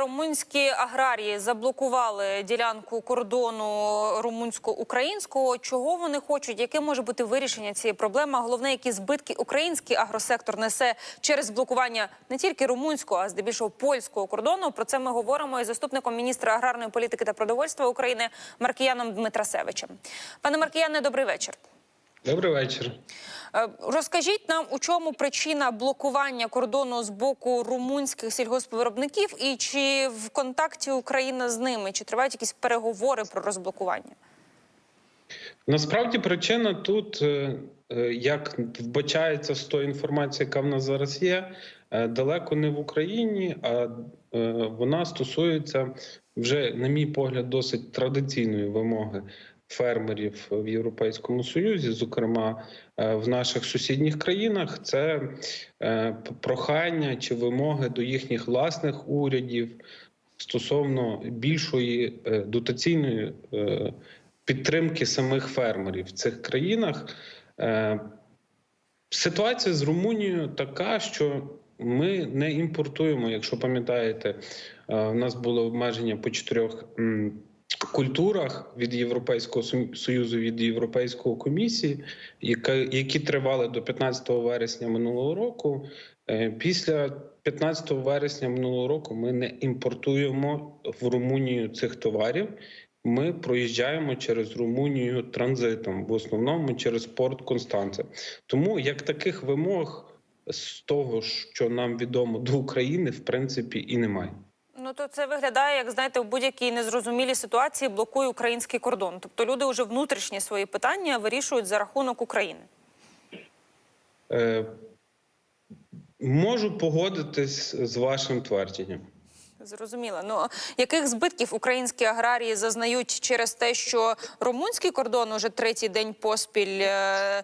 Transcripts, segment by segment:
Румунські аграрії заблокували ділянку кордону румунсько-українського. Чого вони хочуть? Яке може бути вирішення цієї проблеми? Головне, які збитки український агросектор несе через блокування не тільки румунського, а здебільшого польського кордону. Про це ми говоримо із заступником міністра аграрної політики та продовольства України Маркіяном Дмитрасевичем. Пане Маркіяне, добрий вечір. Добрий вечір. Е, Розкажіть нам, у чому причина блокування кордону з боку румунських сільгоспвиробників, і чи в контакті Україна з ними, чи тривають якісь переговори про розблокування? Насправді причина тут, е, е, як вбачається з тої інформації, яка в нас зараз є, далеко не в Україні, а вона стосується вже, на мій погляд, досить традиційної вимоги фермерів в Європейському Союзі, зокрема е, в наших сусідніх країнах, це е, прохання чи вимоги до їхніх власних урядів стосовно більшої е, дотаційної підтримки самих фермерів в цих країнах. Ситуація з Румунією така, що ми не імпортуємо. Якщо пам'ятаєте, у нас було обмеження по чотирьох культурах від Європейського союзу від Європейської комісії, які тривали до 15 вересня минулого року. Е, Після 15 вересня минулого року ми не імпортуємо в Румунію цих товарів. Ми проїжджаємо через Румунію транзитом, в основному через порт Констанце. Тому як таких вимог з того, що нам відомо до України, в принципі, і немає. Ну то це виглядає, як знаєте, в будь-якій незрозумілій ситуації блокує український кордон. Тобто люди вже внутрішні свої питання вирішують за рахунок України. Е, можу погодитись з вашим твердженням. Зрозуміло. Ну яких збитків українські аграрії зазнають через те, що румунський кордон уже третій день поспіль е,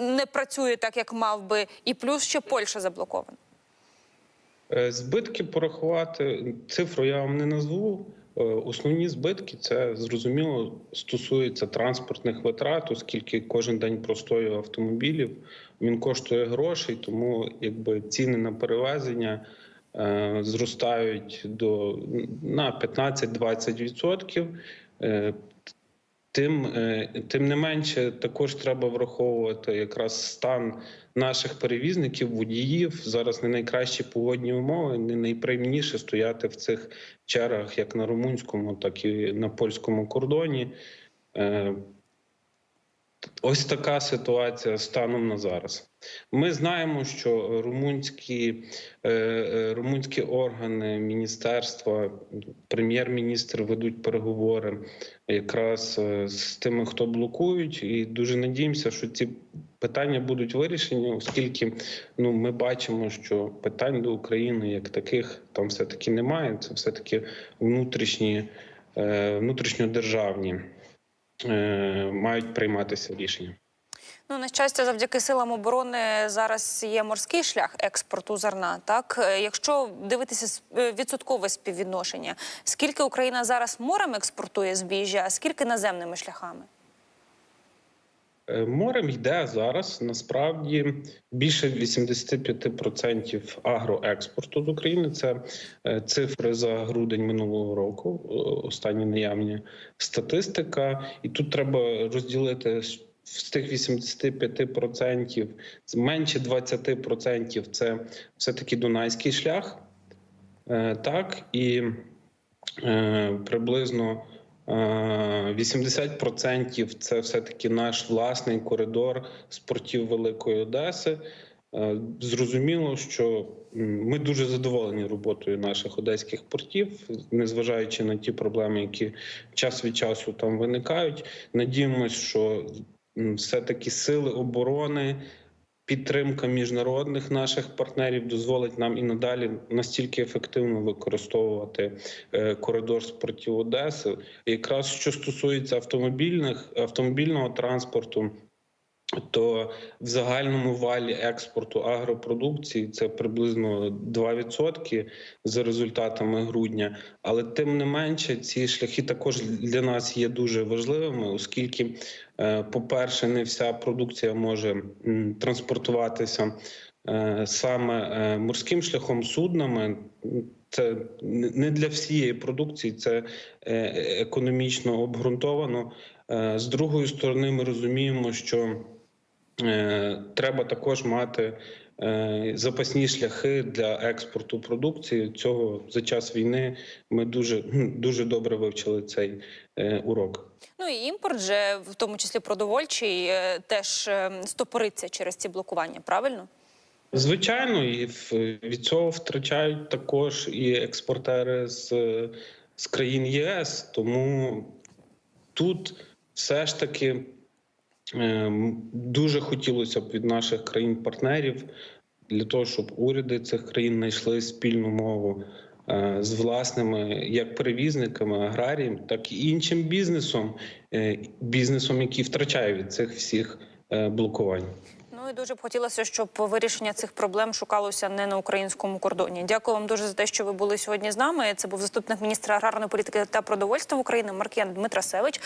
не працює так, як мав би, і плюс ще Польща заблокована. Е, Збитки порахувати цифру я вам не назву. Е, Основні збитки це зрозуміло стосується транспортних витрат, оскільки кожен день простою автомобілів він коштує грошей, тому якби ціни на перевезення е, зростають до на 15-20%. Е, Тим, е, тим не менше, також треба враховувати якраз стан наших перевізників, водіїв. Зараз не найкращі погодні умови, не найприємніше стояти в цих чергах, як на румунському, так і на польському кордоні. Ось така ситуація станом на зараз. Ми знаємо, що румунські, е, е, румунські органи, міністерства, прем'єр-міністр ведуть переговори якраз е, з тими, хто блокують, і дуже надіємося, що ці питання будуть вирішені, оскільки ну ми бачимо, що питань до України як таких там все таки немає. Це все таки внутрішні, внутрішньодержавні мають прийматися рішення. Ну, на щастя, завдяки силам оборони зараз є морський шлях експорту зерна. Так, Е, якщо дивитися е, відсоткове співвідношення, скільки Україна зараз морем експортує збіжжя, а скільки наземними шляхами? Е, Морем йде зараз насправді більше 85% агроекспорту з України. Це е, цифри за грудень минулого року. е, Останні наявні статистика, і тут треба розділити з- тих 85% менше 20% – це все таки Дунайський шлях. Так і приблизно 80% це все-таки наш власний коридор з портів Великої Одеси. Е, Зрозуміло, що ми дуже задоволені роботою наших одеських портів, незважаючи на ті проблеми, які час від часу там виникають. Надіємось, що все-таки сили оборони підтримка міжнародних наших партнерів дозволить нам і надалі настільки ефективно використовувати е, коридор спортів Одеси. Якраз що стосується автомобільних автомобільного транспорту. То в загальному валі експорту агропродукції це приблизно 2% за результатами грудня. Але тим не менше, ці шляхи також для нас є дуже важливими, оскільки, е, по-перше, не вся продукція може транспортуватися е, саме е, морським шляхом суднами. це не для всієї продукції, це економічно обґрунтовано. З другої сторони, ми розуміємо, що треба також мати е, запасні шляхи для експорту продукції. Цього за час війни ми дуже, дуже добре вивчили цей е, урок. Ну і імпорт же, в тому числі продовольчий, е, теж е, стопориться через ці блокування. Правильно? Звичайно, і від цього втрачають також і експортери з, з країн ЄС. Тому тут все ж таки дуже хотілося б від наших країн-партнерів для того, щоб уряди цих країн знайшли спільну мову е, з власними як перевізниками, аграрієм, так і іншим бізнесом, е, бізнесом, який втрачає від цих всіх е, блокувань. Ну і дуже б хотілося, щоб вирішення цих проблем шукалося не на українському кордоні. Дякую вам дуже за те, що ви були сьогодні з нами. Це був заступник міністра аграрної політики та продовольства України Маркіян Дмитрасевич.